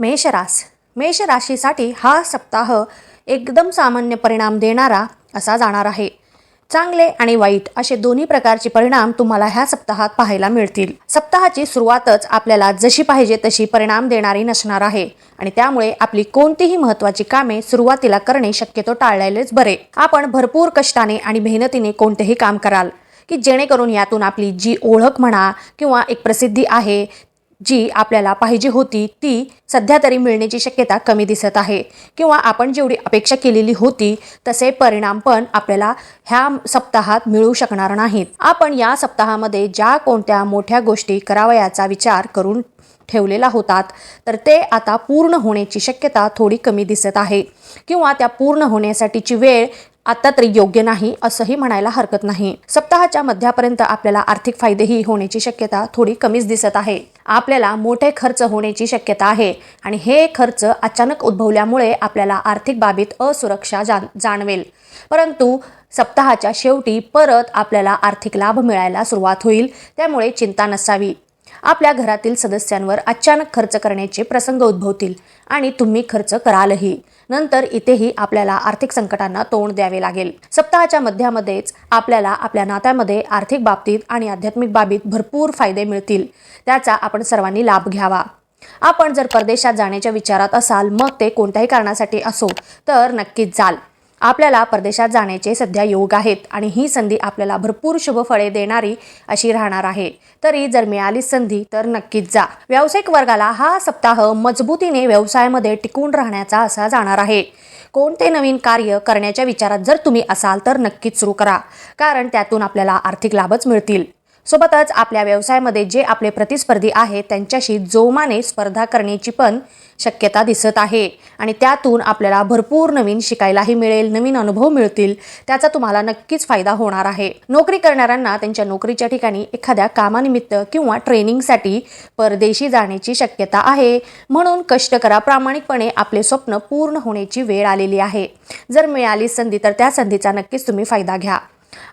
मेषरास. मेषराशीसाठी हा सप्ताह एकदम सामान्य परिणाम देणारा असा जाणार आहे. चांगले आणि वाईट असे दोन्ही प्रकारचे परिणाम तुम्हाला ह्या सप्ताहात पाहायला मिळतील. सप्ताहाची सुरुवातच आपल्याला जशी पाहिजे तशी परिणाम देणारी नसणार आहे आणि त्यामुळे आपली कोणतीही महत्त्वाची कामे सुरुवातीला करणे शक्यतो टाळलेलेच बरे. आपण भरपूर कष्टाने आणि मेहनतीने कोणतेही काम कराल की जेणेकरून यातून आपली जी ओळख म्हणा किंवा एक प्रसिद्धी आहे जी आपल्याला पाहिजे होती ती सध्या तरी मिळण्याची शक्यता कमी दिसत आहे. किंवा आपण जेवढी अपेक्षा केलेली होती तसे परिणाम पण आपल्याला ह्या सप्ताहात मिळू शकणार नाहीत. आपण या सप्ताहामध्ये ज्या कोणत्या मोठ्या गोष्टी करावयाचा विचार करून ठेवलेला होतात तर ते आता पूर्ण होण्याची शक्यता थोडी कमी दिसत आहे. किंवा त्या पूर्ण होण्यासाठीची वेळ आता तरी योग्य नाही असंही म्हणायला हरकत नाही. सप्ताहाच्या मध्यापर्यंत आपल्याला आर्थिक फायदेही होण्याची शक्यता थोडी कमीच दिसत आहे. आपल्याला मोठे खर्च होण्याची शक्यता आहे. आणि हे खर्च अचानक उद्भवल्यामुळे आपल्याला आर्थिक बाबीत असुरक्षा जाण जाणवेल. परंतु सप्ताहाच्या शेवटी परत आपल्याला आर्थिक लाभ मिळायला सुरुवात होईल. त्यामुळे चिंता नसावी. आपल्या घरातील सदस्यांवर अचानक खर्च करण्याचे प्रसंग उद्भवतील आणि तुम्ही खर्च करालही. नंतर इथेही आपल्याला आर्थिक संकटांना तोंड द्यावे लागेल. सप्ताहाच्या मध्यामध्येच आपल्याला आपल्या नात्यामध्ये आर्थिक बाबतीत आणि आध्यात्मिक बाबीत भरपूर फायदे मिळतील. त्याचा आपण सर्वांनी लाभ घ्यावा. आपण जर परदेशात जाण्याच्या विचारात असाल मग ते कोणत्याही कारणासाठी असो तर नक्कीच जाल. आपल्याला परदेशात जाण्याचे सध्या योग आहेत आणि ही संधी आपल्याला भरपूर शुभफळे देणारी अशी राहणार आहे. तरी जर मिळाली संधी तर नक्कीच जा. व्यावसायिक वर्गाला हा सप्ताह मजबूतीने व्यवसायामध्ये टिकून राहण्याचा असा जाणार आहे. कोणते नवीन कार्य करण्याच्या विचारात जर तुम्ही असाल तर नक्कीच सुरू करा. कारण त्यातून आपल्याला आर्थिक लाभच मिळतील. सोबतच आपल्या व्यवसायामध्ये जे आपले प्रतिस्पर्धी आहेत त्यांच्याशी जोमाने स्पर्धा करण्याची पण शक्यता दिसत आहे. आणि त्यातून आपल्याला भरपूर नवीन शिकायलाही मिळेल नवीन अनुभव मिळतील. त्याचा तुम्हाला नक्कीच फायदा होणार आहे. नोकरी करणाऱ्यांना त्यांच्या नोकरीच्या ठिकाणी एखाद्या कामानिमित्त किंवा ट्रेनिंगसाठी परदेशी जाण्याची शक्यता आहे. म्हणून कष्ट करा. प्रामाणिकपणे आपले स्वप्न पूर्ण होण्याची वेळ आलेली आहे. जर मिळाली संधी तर त्या संधीचा नक्कीच तुम्ही फायदा घ्या.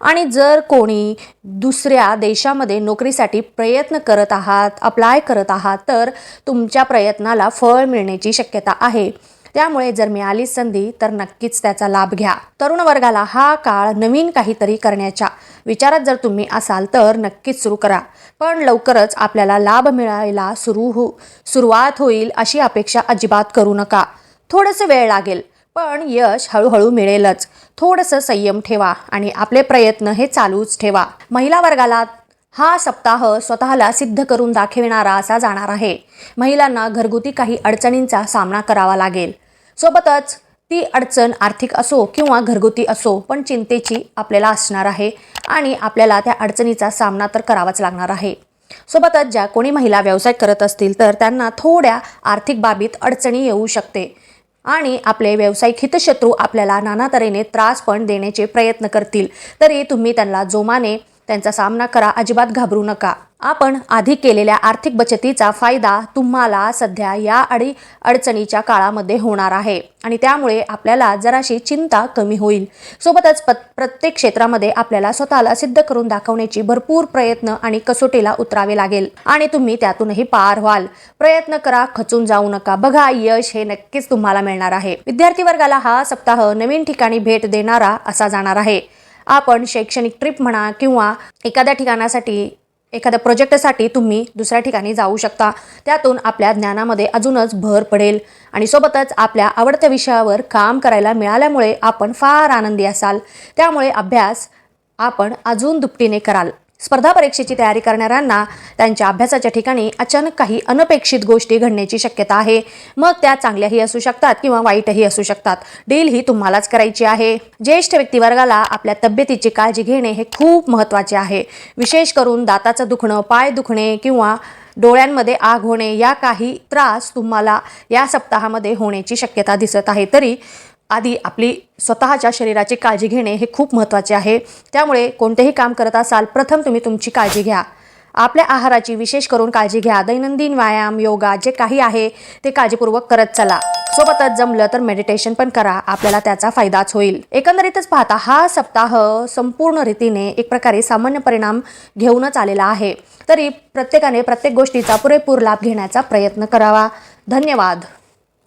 आणि जर कोणी दुसऱ्या देशामध्ये नोकरीसाठी प्रयत्न करत आहात अप्लाय करत आहात तर तुमच्या प्रयत्नाला फळ मिळण्याची शक्यता आहे. त्यामुळे जर मिळाली संधी तर नक्कीच त्याचा लाभ घ्या. तरुण वर्गाला हा काळ नवीन काहीतरी करण्याच्या विचारात जर तुम्ही असाल तर नक्कीच सुरू करा. पण लवकरच आपल्याला लाभ मिळायला सुरू हो सुरुवात होईल अशी अपेक्षा अजिबात करू नका. थोडंसं वेळ लागेल. पण यश हळूहळू मिळेलच. थोडंसं संयम ठेवा आणि आपले प्रयत्न हे चालूच ठेवा. महिला वर्गाला हा सप्ताह स्वतःला सिद्ध करून दाखविणारा असा जाणार आहे. महिलांना घरगुती काही अडचणींचा सामना करावा लागेल. सोबतच ती अडचण आर्थिक असो किंवा घरगुती असो पण चिंतेची आपल्याला असणार आहे आणि आपल्याला त्या अडचणीचा सामना तर करावाच लागणार आहे. सोबतच ज्या कोणी महिला व्यवसाय करत असतील तर त्यांना थोड्या आर्थिक बाबीत अडचणी येऊ शकते. आणि आपले व्यावसायिक हितशत्रू आपल्याला नाना तऱ्हेने त्रास पण देण्याचे प्रयत्न करतील. तरी तुम्ही त्यांना जोमाने त्यांचा सामना करा अजिबात घाबरू नका. आपण आधी केलेल्या आर्थिक बचतीचा फायदा तुम्हाला सध्या या अडी अडचणीच्या काळामध्ये होणार आहे. आणि त्यामुळे आपल्याला जराशी चिंता कमी होईल. सोबतच प्रत्येक क्षेत्रामध्ये आपल्याला स्वतःला सिद्ध करून दाखवण्याची भरपूर प्रयत्न आणि कसोटीला उतरावे लागेल. आणि तुम्ही त्यातूनही पार व्हाल. प्रयत्न करा खचून जाऊ नका. बघा यश हे नक्कीच तुम्हाला मिळणार आहे. विद्यार्थी वर्गाला हा सप्ताह नवीन ठिकाणी भेट देणारा असा जाणार आहे. आपण शैक्षणिक ट्रिप म्हणा किंवा एखाद्या ठिकाणासाठी एखाद्या प्रोजेक्टसाठी तुम्ही दुसऱ्या ठिकाणी जाऊ शकता. त्यातून आपल्या ज्ञानामध्ये अजूनच भर पडेल आणि सोबतच आपल्या आवडत्या विषयावर काम करायला मिळाल्यामुळे आपण फार आनंदी असाल. त्यामुळे अभ्यास आपण अजून दुपटीने कराल. स्पर्धा परीक्षेची तयारी करणाऱ्यांना त्यांच्या अभ्यासाच्या ठिकाणी अचानक काही अनपेक्षित गोष्टी घडण्याची शक्यता आहे. मग त्या चांगल्याही असू शकतात किंवा वाईटही असू शकतात. डील ही तुम्हालाच करायची आहे. ज्येष्ठ व्यक्तिवर्गाला आपल्या तब्येतीची काळजी घेणे हे खूप महत्त्वाचे आहे. विशेष करून दाताचं दुखणं पाय दुखणे किंवा डोळ्यांमध्ये आग होणे या काही त्रास तुम्हाला या सप्ताहामध्ये होण्याची शक्यता दिसत आहे. तरी आधी आपली स्वतःच्या शरीराची काळजी घेणे हे खूप महत्त्वाचे आहे. त्यामुळे कोणतेही काम करत असाल प्रथम तुम्ही तुमची काळजी घ्या. आपल्या आहाराची विशेष करून काळजी घ्या. दैनंदिन व्यायाम योगा जे काही आहे ते काळजीपूर्वक करत चला. सोबतच जमलं तर मेडिटेशन पण करा. आपल्याला त्याचा फायदाच होईल. एकंदरीतच पाहता हा सप्ताह संपूर्ण रीतीने एक प्रकारे सामान्य परिणाम घेऊनच आलेला आहे. तरी प्रत्येकाने प्रत्येक गोष्टीचा पुरेपूर लाभ घेण्याचा प्रयत्न करावा. धन्यवाद.